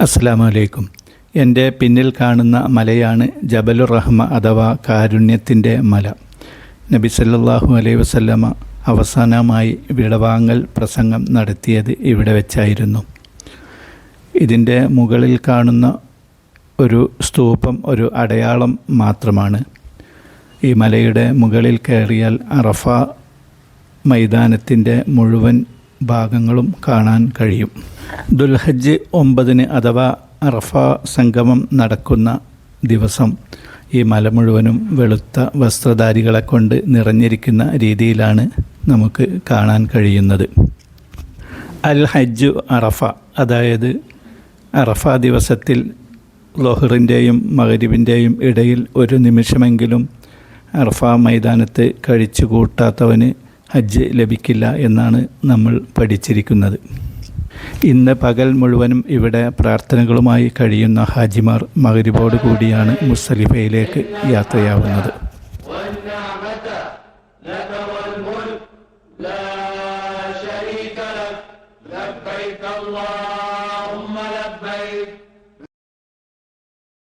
അസ്സാം വലൈക്കും എന്റെ പിന്നിൽ കാണുന്ന മലയാണ് ജബലുർ റഹ്മ അഥവാ കാരുണ്യത്തിന്റെ മല. നബി സല്ലാഹു അലൈ വസല്ലമ അവസാനമായി വിടവാങ്ങൽ പ്രസംഗം നടത്തിയത് ഇവിടെ വെച്ചായിരുന്നു. ഇതിന്റെ മുകളിൽ കാണുന്ന ഒരു സ്തൂപം ഒരു അടയാളം മാത്രമാണ്. ഈ മലയുടെ മുകളിൽ കയറിയാൽ അറഫ മൈതാനത്തിന്റെ മുഴുവൻ ഭാഗങ്ങളും കാണാൻ കഴിയും. ദുൽഹജ്ജ് ഒമ്പതിന് അഥവാ അറഫ സംഗമം നടക്കുന്ന ദിവസം ഈ മല മുഴുവനും വെളുത്ത വസ്ത്രധാരികളെ കൊണ്ട് നിറഞ്ഞിരിക്കുന്ന രീതിയിലാണ് നമുക്ക് കാണാൻ കഴിയുന്നത്. അൽ ഹജ്ജു അറഫ അതായത് അറഫ ദിവസത്തിൽ ലൊഹറിന്റെയും മകരിവിന്റെയും ഇടയിൽ ഒരു നിമിഷമെങ്കിലും അറഫ മൈതാനത്ത് കഴിച്ചു കൂട്ടാത്തവന് ഹജ്ജ് ലഭിക്കില്ല എന്നാണ് നമ്മൾ പഠിച്ചിരിക്കുന്നത് ഇന്ന് പകൽ മുഴുവനും ഇവിടെ പ്രാർത്ഥനകളുമായി കഴിയുന്ന ഹാജിമാർ മകരിബോട് കൂടിയാണ് മുസ്തലിഫയിലേക്ക് യാത്രയാവുന്നത് والنعمة لك والملك لا شريك لك لبيك اللهم